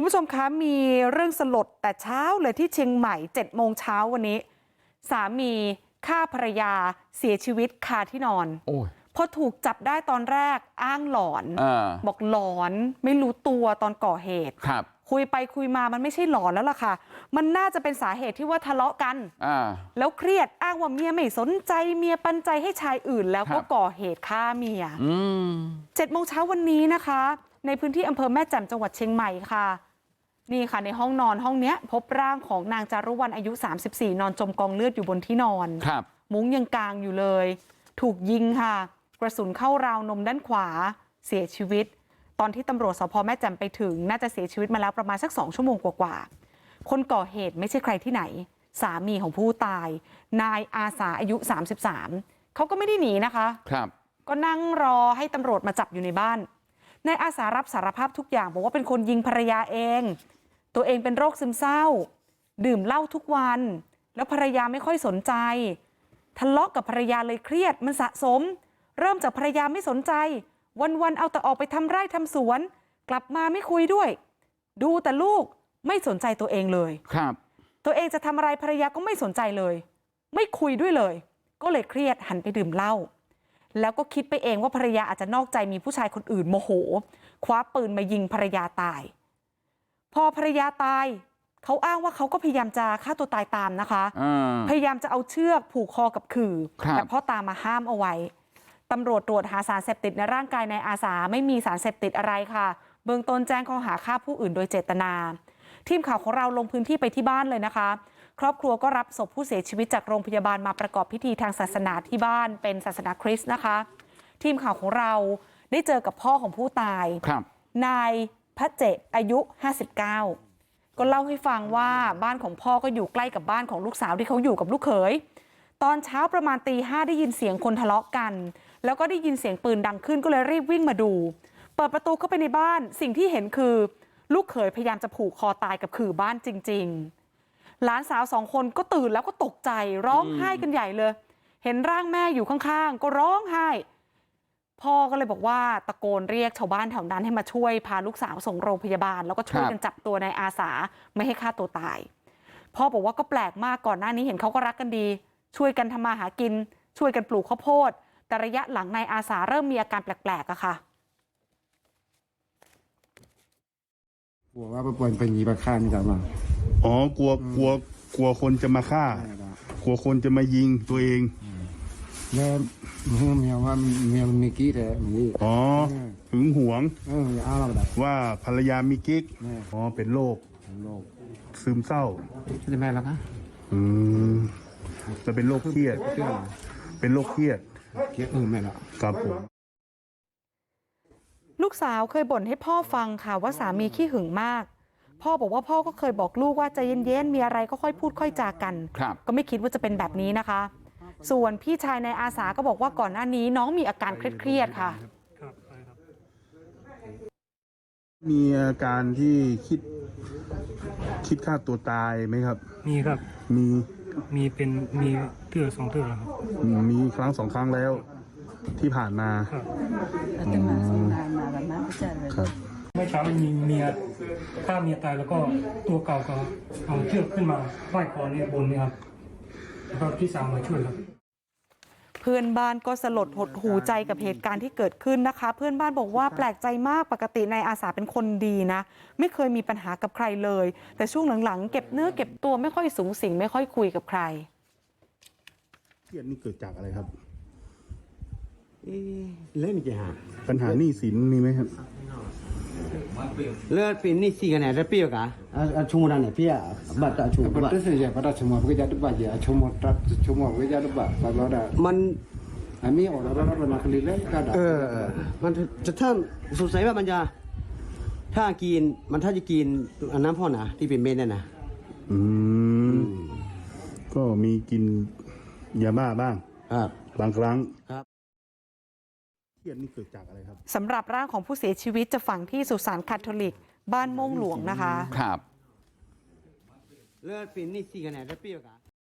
คุณผู้ชมคะมีเรื่องสลดแต่เช้าเลยที่เชียงใหม่7จ็ดโมงเช้าวันนี้สามีฆ่าภรรยาเสียชีวิตคาที่นอนโอ้ยพอถูกจับได้ตอนแรกอ้างหลอนอ่าบอกหลอนไม่รู้ตัวตอนก่อเหตุครับคุยไปคุยมามันไม่ใช่หลอนแล้วล่ะค่ะมันน่าจะเป็นสาเหตุที่ว่าทะเลาะกันอ่าแล้วเครียดอ้างว่าเมียไม่สนใจเมียปันใจให้ชายอื่นแล้วก็ครับก่อเหตุฆ่าเมียอืมเจ็ดโมงเช้าวันนี้นะคะในพื้นที่อำเภอแม่แจ่มจังหวัดเชียงใหม่ค่ะ นี่ค่ะในห้องนอนห้องเนี้ยพบร่างของนางจารุวรรณอายุ34นอนจมกองเลือดอยู่บนที่นอนครับมุ้งยังกลางอยู่เลยถูกยิงค่ะกระสุนเข้าราวนมด้านขวาเสียชีวิตตอนที่ตำรวจสพแม่แจ่มไปถึงน่าจะเสียชีวิตมาแล้วประมาณสักสองชั่วโมงกว่าๆคนก่อเหตุไม่ใช่ใครที่ไหน สามีของผู้ตาย นายอาสาอายุ 33เขาก็ไม่ได้หนีนะคะครับก็นั่งรอให้ตำรวจมาจับอยู่ในบ้านนายอาสารับสารภาพทุกอย่างบอกว่าเป็นคนยิงภรรยาเอง ตัวเองเป็นโรคซึมเศร้าดื่มเหล้าทุกวันแล้วภรรยาไม่ค่อยสนใจทะเลาะกับภรรยาเลยเครียดมันสะสมเริ่มจากภรรยาไม่สนใจวันๆเอาแต่ออกไปทำไร่ทำสวนกลับมาไม่คุยด้วยดูแต่ลูกไม่สนใจตัวเองเลยครับตัวเองจะทำอะไรภรรยาก็ไม่สนใจเลยไม่คุยด้วยเลยก็เลยเครียดหันไปดื่มเหล้าแล้วก็คิดไปเองว่าภรรยาอาจจะนอกใจมีผู้ชายคนอื่นโมโหคว้าปืนมายิงภรรยาตาย พอภรรยาตายเขาอ้างว่าเขาก็พยายามจะฆ่าตัวตายตามนะคะอ่าพยายามจะเอาเชือกผูกคอกับขื่อครับแต่พ่อตามมาห้ามเอาไว้ตำรวจตรวจหาสารเสพติดในร่างกายในายอาสาไม่มีสารเสพติดอะไรค่ะ เบื้องต้นแจ้งข้อหาฆ่าผู้อื่นโดยเจตนา ทีมข่าวของเราลงพื้นที่ไปที่บ้านเลยนะคะ ครอบครัวก็รับศพผู้เสียชีวิตจากโรงพยาบาลมาประกอบพิธีทางศาสนาที่บ้านเป็นศาสนาคริสต์นะคะ ทีมข่าวของเราได้เจอกับพ่อของผู้ตายครับนาย พระเจอายุ59ก็เล่าให้ฟังว่าบ้านของพ่อก็อยู่ใกล้กับบ้านของลูกสาวที่เขาอยู่กับลูกเขยตอนเช้าประมาณตีห้าได้ยินเสียงคนทะเลาะกัน แล้วก็ได้ยินเสียงปืนดังขึ้นก็เลยรีบวิ่งมาดู เปิดประตูเข้าไปในบ้านสิ่งที่เห็นคือ ลูกเขยพยายามจะผูกคอตายกับขื่อบ้านจริง ๆ หลานสาวสองคนก็ตื่นแล้วก็ตกใจร้องไห้กันใหญ่เลย เห็นร่างแม่อยู่ข้างๆ ก็ร้องไห้ พ่อก็เลยบอกว่าตะโกนเรียกชาวบ้านแถวนั้นให้มาช่วยพาลูกสาวส่งโรงพยาบาลแล้วก็ช่วยครับกันจับตัวนายอาสาไม่ให้ฆ่าตัวตายพ่อบอกว่าก็แปลกมากก่อนหน้านี้เห็นเขาก็รักกันดีช่วยกันทำมาหากินช่วยกันปลูกข้าวโพดแต่ระยะหลังนายอาสาเริ่มมีอาการแปลกๆอะค่ะกลัวว่าเป็นเป็นยีบาฆ่านี่กันมาอ๋อกลัวกลัวกลัวคนจะมาฆ่ากลัวคนจะมายิงตัวเอง แล้วเมื่อเมียว่าเมียมันมีกี้แต่มีอ๋อหึงหวงเออเอาเราแบบว่าภรรยามีกิ๊กแม่อ๋อเป็นโรคโลกซึมเศร้าจะแม่แล้วคะอืมจะเป็นโรคเครียดเชื่อเป็นโรคเครียดเกี้ยเออแม่ละครับผมลูกสาวเคยบ่นให้พ่อฟังค่ะว่าสามีขี้หึงมาก พ่อบอกว่าพ่อก็เคยบอกลูกว่าใจเย็นๆมีอะไรก็ค่อยพูดค่อยจากันครับก็ไม่คิดว่าจะเป็นแบบนี้นะคะ ส่วนพี่ชายในอาสาก็บอกว่าก่อนหน้านี้น้องมีอาการเครียดๆค่ะมีอาการที่คิดคิดฆ่าตัวตายไหมครับ มีครับ มีมีเป็นมีเตือสองเตือครับ มีครั้งสองครั้งแล้วที่ผ่านมาครับอาตมาสงกรานต์มากับน้ำพระจันทร์เลยครับเมื่อเช้ามีเมียฆ่าเมียตายแล้วก็ตัวเก่าก็เอาเชือกขึ้นมาไหว้คอเนี่ยบนเนี่ยครับ แล้วก็พี่สาวมาช่วยครับ เพื่อนบ้านก็สลดหดหูใจกับเหตุการณ์ที่เกิดขึ้นนะคะ เพื่อนบ้านบอกว่าแปลกใจมากปกตินายอาสาเป็นคนดีนะ ไม่เคยมีปัญหากับใครเลย แต่ช่วงหลังๆ เก็บเนื้อเก็บตัวไม่ค่อยสูงสิงไม่ค่อยคุยกับใคร เครียดนี่เกิดจากอะไรครับ เล่นกี่หาปัญหาหนี้สินมีไหมครับ เลือดปีนี่สี่กันไหนจะเปรี้ยวกะอะชุมนันเนี่ยเปรี้ยวบัตรชุมบับัตตรเสียบัตรชมว่าก็จะดุบะเยอะชมว่าตัดชมว่าก็จะดุบะตลอดอะมันอันนี้ออกแล้วเราเรานักเรียนเลยก็ได้เออมันจะถ้าสงสัยว่ามันจะถ้ากินมันถ้าจะกินอันน้ำพ่อนะที่เป็นเม็ดนั่นนะอืมก็มีกินยาบ้าบ้าง ครับ บางครั้งครับ เครียดนี่เกิดจากอะไรครับสำหรับร่างของผู้เสียชีวิตจะฝังที่สุสานคาทอลิกบ้านโม่งหลวงนะคะครับเลือดปีนี่สี่กันไหนจะเปรี้ยวกะ